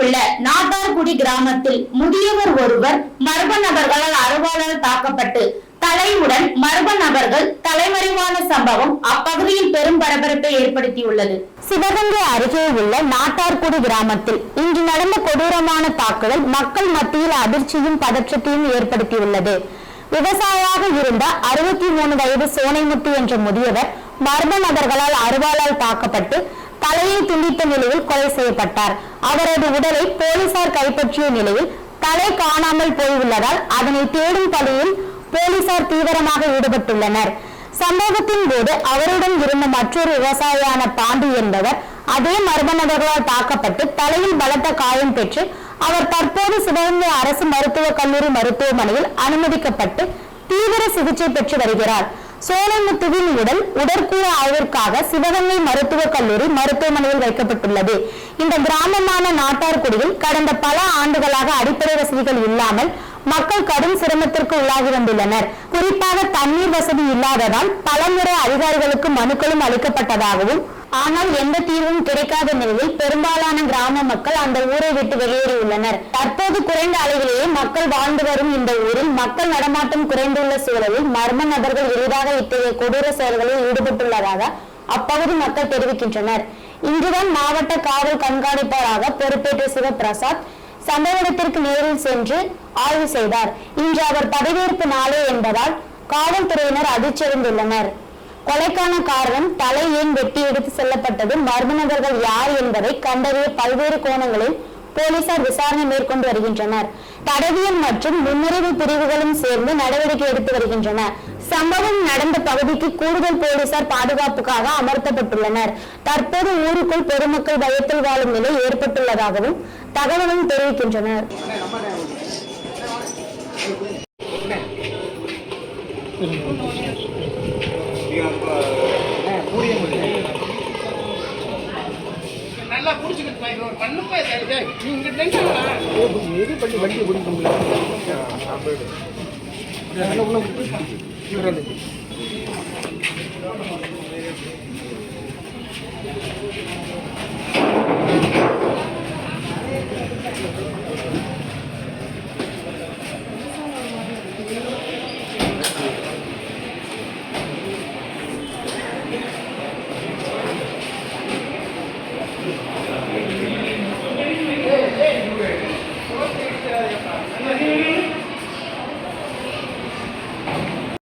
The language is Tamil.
உள்ள நாட்டார்குடி கிராமத்தில் முதியவர் ஒருவர் மர்ம நபர்களால் அருவாளால் தாக்கப்பட்டு தலையுடன் மர்ம நபர்கள் தலைமறைவான சம்பவம் அப்பகுதியில் பெரும் பரபரப்பை ஏற்படுத்தியுள்ளது. சிவகங்கை அருகே உள்ள நாட்டார்குடி கிராமத்தில் இன்று நடந்த கொடூரமான தாக்குதல் மக்கள் மத்தியில் அதிர்ச்சியும் பதற்றத்தையும் ஏற்படுத்தியுள்ளது. விவசாயியாக இருந்த அறுபத்தி மூணு வயது சோனைமுத்து என்ற முதியவர் மர்ம நபர்களால் அருவாளால் தாக்கப்பட்டு தலையை துண்டித்த நிலையில் கொலை செய்யப்பட்டார். அவரது உடலை போலீசார் கைப்பற்றிய நிலையில் தலை காணாமல் போயுள்ளதால் அதனை தேடும் பணியில் போலீசார் தீவிரமாக ஈடுபட்டுள்ளனர். சம்பவத்தின் போது அவருடன் இருந்த மற்றொரு விவசாயியான பாண்டி என்பவர் அதே மர்ம நபர்களால் தாக்கப்பட்டு தலையில் பலத்த காயம் பெற்று அவர் தற்போது சிவகங்கை அரசு மருத்துவக் கல்லூரி மருத்துவமனையில் அனுமதிக்கப்பட்டு தீவிர சிகிச்சை பெற்று வருகிறார். சோலைமுத்துவின் உடல் உடற்கூற ஆய்விற்காக சிவகங்கை மருத்துவக் கல்லூரி மருத்துவமனையில் வைக்கப்பட்டுள்ளது. இந்த கிராமமான நாட்டார்குடியில் கடந்த பல ஆண்டுகளாக அடிப்படை வசதிகள் இல்லாமல் மக்கள் கடும் சிரமத்திற்கு உள்ளாகி வந்துள்ளனர் குறிப்பாக தண்ணீர் வசதி இல்லாததால் பலமுறை அதிகாரிகளுக்கு மனுக்களும் அளிக்கப்பட்டதாகவும் ஆனால் எந்த தீர்வும் கிடைக்காத நிலையில் பெரும்பாலான கிராம மக்கள் அந்த ஊரை விட்டு வெளியேறியுள்ளனர். தற்போது குறைந்த அளவிலேயே மக்கள் வாழ்ந்து வரும் இந்த ஊரில் மக்கள் நடமாட்டம் குறைந்துள்ள சூழலில் மர்ம நபர்கள் எளிதாக இத்தகைய கொடூர செயல்களில் ஈடுபட்டுள்ளதாக அப்பகுதி மக்கள் தெரிவிக்கின்றனர். இங்குதான் மாவட்ட காவல் கண்காணிப்பாளராக பொறுப்பேற்ற சிவபிரசாத் சம்பவ இடத்திற்கு நேரில் சென்று ஆய்வு செய்தார். இன்று அவர் பதவியேற்பு நாளே என்பதால் காவல்துறையினர் அதிர்ச்சியடைந்துள்ளனர். கொலைக்கான காரணம் தலை ஏன் வெட்டி எடுத்து செல்லப்பட்டது? மர்ம நபர்கள் யார் என்பதை கண்டறிய பல்வேறு கோணங்களில் போலீசார் விசாரணை மேற்கொண்டு வருகின்றனர். தடவியல் மற்றும் முன்னுரிமை பிரிவுகளும் சேர்ந்து நடவடிக்கை எடுத்து வருகின்றன சம்பவம் நடந்த பகுதிக்கு கூடுதல் போலீசார் பாதுகாப்புக்காக அமர்த்தப்பட்டுள்ளனர். தற்போது ஊருக்குள் பொதுமக்கள் பயத்தில் வாழும் நிலை ஏற்பட்டுள்ளதாகவும் தகவலும் தெரிவிக்கின்றனர். நல்லா குடிச்சுக்கிட்டு பா, இன்னொரு பண்ணுப்பா இது. இங்க டென்ஷன் எது பண்ணி வண்டியை பிடிக்க முடியல